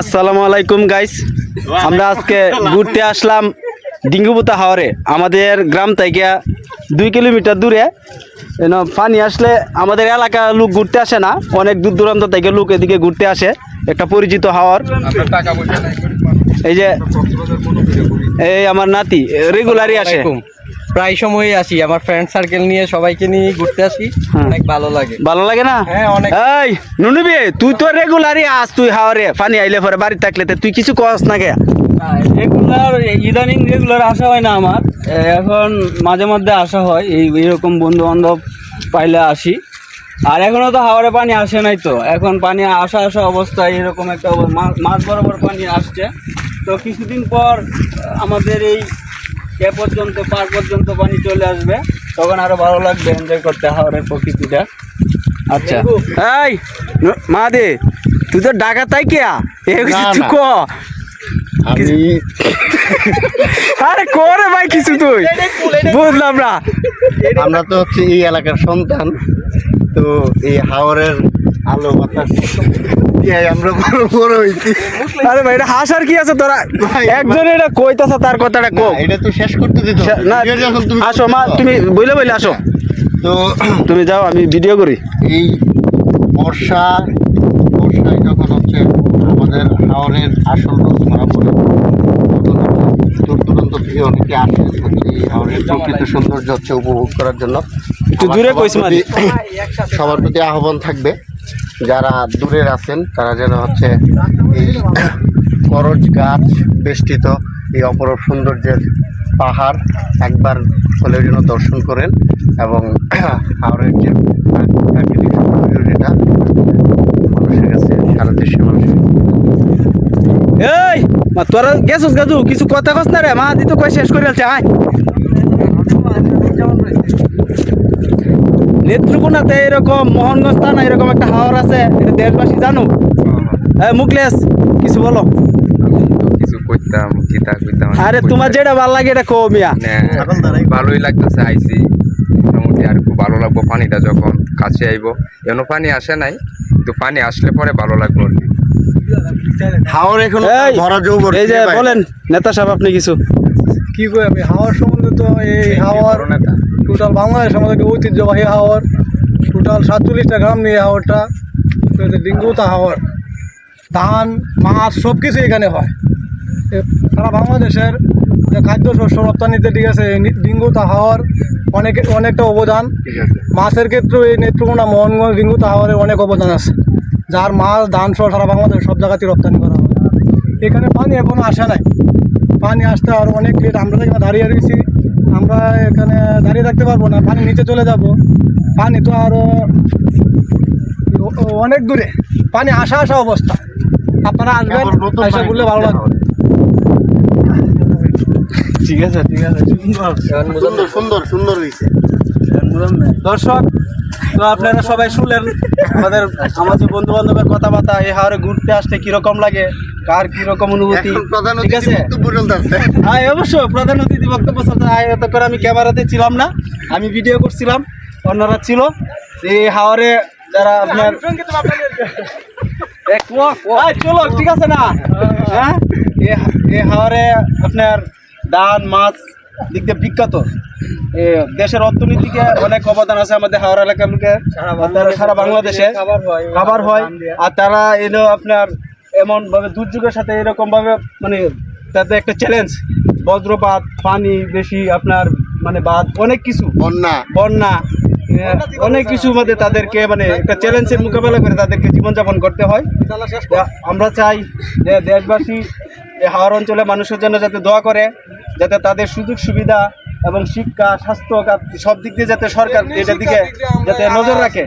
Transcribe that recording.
আসসালামু আলাইকুম গাইস আমরা আজকে ঘুরতে আসলাম ডিঙ্গুপুতা হাওরে। আমাদের গ্রাম থেকে দুই কিলোমিটার দূরে। পানি আসলে আমাদের এলাকার লোক ঘুরতে আসে না। অনেক দূর দূরান্ত থেকে লোক এদিকে ঘুরতে আসে। একটা পরিচিত হাওয়ার এই যে, এই আমার নাতি রেগুলারই আসে। প্রায় সময়ই আসি। আমার ফ্রেন্ড সার্কেল নিয়ে সবাইকে নিয়ে ঘুরতে আসি। হ্যাঁ। অনেক ভালো লাগে। ভালো লাগে না? হ্যাঁ, অনেক। এই নুনুবি তুই তো রেগুলারই আস তুই হাওরে। পানি আইলে পরে বাড়ি থাকলে তুই কিছু কস না কে? রেগুলার ইদানিং রেগুলার আসা হয় না আমার। এখন মাঝে মধ্যে আসা হয়। এই এরকম বন্ধু বান্ধব পাইলে আসি। আর এখনও তো হাওড়ে পানি আসে নাই তো। এখন পানি আসা আসা অবস্থায় এরকম একটা অব- মা- মাঝ বরাবর পানি আসছে। তো কিছুদিন পর আমাদের এই এ পর্যন্ত পার পর্যন্ত পানি চলে আসবে। তখন আরও ভালো লাগবে এনজয় করতে হাওড়ের প্রকৃতিটা। আচ্ছা। এই মা দে তুই তো ডাকা তাই কে? আরে করে ভাই কিছু তুই? বুঝলাম না। আমরা তো হচ্ছে এই এলাকার সন্তান তো এই হাওরের আলো বাতাস। আমরা বড় বড় হইছি আরে ভাই এটা হাসার কি আছে তোরা? একজন এটা কইতাছে তার কথাটা না, কো এটা তো শেষ করতে দিত না তুমি আসো মা তুমি বইলে বইলে আসো। তো তুমি যাও আমি ভিডিও করি। এই বর্ষা বর্ষায় যখন হচ্ছে আমাদের হাওরের আসল ধরা পড়ে দূর দূরান্ত থেকে অনেকে আসে হচ্ছে এই হাওরের প্রকৃত সৌন্দর্য হচ্ছে উপভোগ করার জন্য। একটু দূরে। সবার প্রতি আহ্বান থাকবে। যারা দূরের আছেন, তারা যেন হচ্ছে এই করজ গাছ বেষ্টিত, এই অপরূপ সৌন্দর্যের পাহাড় একবার হলেও যেন দর্শন করেন এবং হাওড়ের যে প্রাকৃতিক সৌন্দর্য যেটা মানুষের কাছে সারা দেশের মানুষের এই তোরা গেছস গাজু কিছু কথা কস না রে, মা, দি তো কই শেষ করে আলছে আয়। নেত্রকোনাতে এরকম মোহনগঞ্জ থানা এরকম একটা হাওর আছে এটা দেশবাসী জানো এই মুকলেশ কিছু বলো? করতাম আরে তোমার যেটা ভালো লাগে এটা কো মিয়া। ভালোই লাগতেছে আইসি মোটামুটি আর খুব ভালো লাগবো পানিটা যখন কাছে আইবো। এখনও পানি আসে নাই কিন্তু পানি আসলে পরে ভালো লাগল আর কি। হাওর এখন ভরা যৌবন এই যে। বলেন নেতা সাহেব আপনি কিছু। কি কই আমি হাওয়ার সম্বন্ধে তো এই হাওয়ার টোটাল বাংলাদেশের মধ্যে একটা ঐতিহ্যবাহী হাওয়ার টোটাল সাতচল্লিশটা গ্রাম নিয়ে হাওয়ারটা তো ডিঙ্গুতা হাওয়ার ধান মাছ সব কিছু এখানে হয়। সারা বাংলাদেশের যে খাদ্য শস্য রপ্তানিতে ঠিক আছে ডিঙ্গুতা হাওয়ার অনেক অনেকটা অবদান। মাছের ক্ষেত্রেও এই নেত্রকোনা মোহনগঞ্জ ডিঙ্গুতা হাওয়ারের অনেক অবদান আছে। যার মাছ ধান সহ সারা বাংলাদেশ সব জায়গাতে রপ্তানি করা হয়। এখানে পানি এখনও আসে নাই। পানি আসতে আর অনেক আমরা এখানে দাঁড়িয়ে রয়েছি। আমরা এখানে দাঁড়িয়ে থাকতে পারব না পানি নিচে চলে যাব। পানি তো আরও অনেক দূরে। পানি আসা আসা অবস্থা। আপনারা আসবেন এসে পানি ভালো লাগবে। ঠিক আছে ঠিক আছে সুন্দর। সুন্দর সুন্দর হয়েছে দর্শক তো আপনারা সবাই শুনলেন। আমাদের আমাদের বন্ধু বান্ধবের কথাবার্তা এই হাওরে ঘুরতে আসতে কীরকম লাগে? কার কীরকম অনুভূতি? ঠিক আছে? হ্যাঁ অবশ্যই প্রধান অতিথি বক্তব্য চলতে এত করে আমি ক্যামেরাতে ছিলাম না। আমি ভিডিও করছিলাম। অন্যরা ছিল। এই হাওরে যারা আপনার চলো ঠিক আছে না? হ্যাঁ? এ- এই হাওরে আপনার ধান মাছ দিক দিয়ে বিখ্যাত। দেশের অর্থনীতিকে অনেক অবদান আছে আমাদের হাওড়া এলাকার লোকে। সারা বাংলাদেশে খাবার হয় আর তারা এলো আপনার এমন ভাবে দুর্যোগের সাথে এরকম ভাবে মানে তাতে একটা চ্যালেঞ্জ বজ্রপাত পানি বেশি আপনার মানে বাদ অনেক কিছু। বন্যা। বন্যা অনেক কিছু মধ্যে তাদেরকে মানে একটা চ্যালেঞ্জের মোকাবেলা করে তাদেরকে জীবনযাপন করতে হয়। আমরা চাই যে দেশবাসী এই হাওড় অঞ্চলে মানুষের জন্য যাতে দোয়া করে। যাতে তাদের সুযোগ সুবিধা এবং শিক্ষা স্বাস্থ্য সব দিক দিয়ে যাতে সরকার এটার দিকে যাতে নজর রাখে।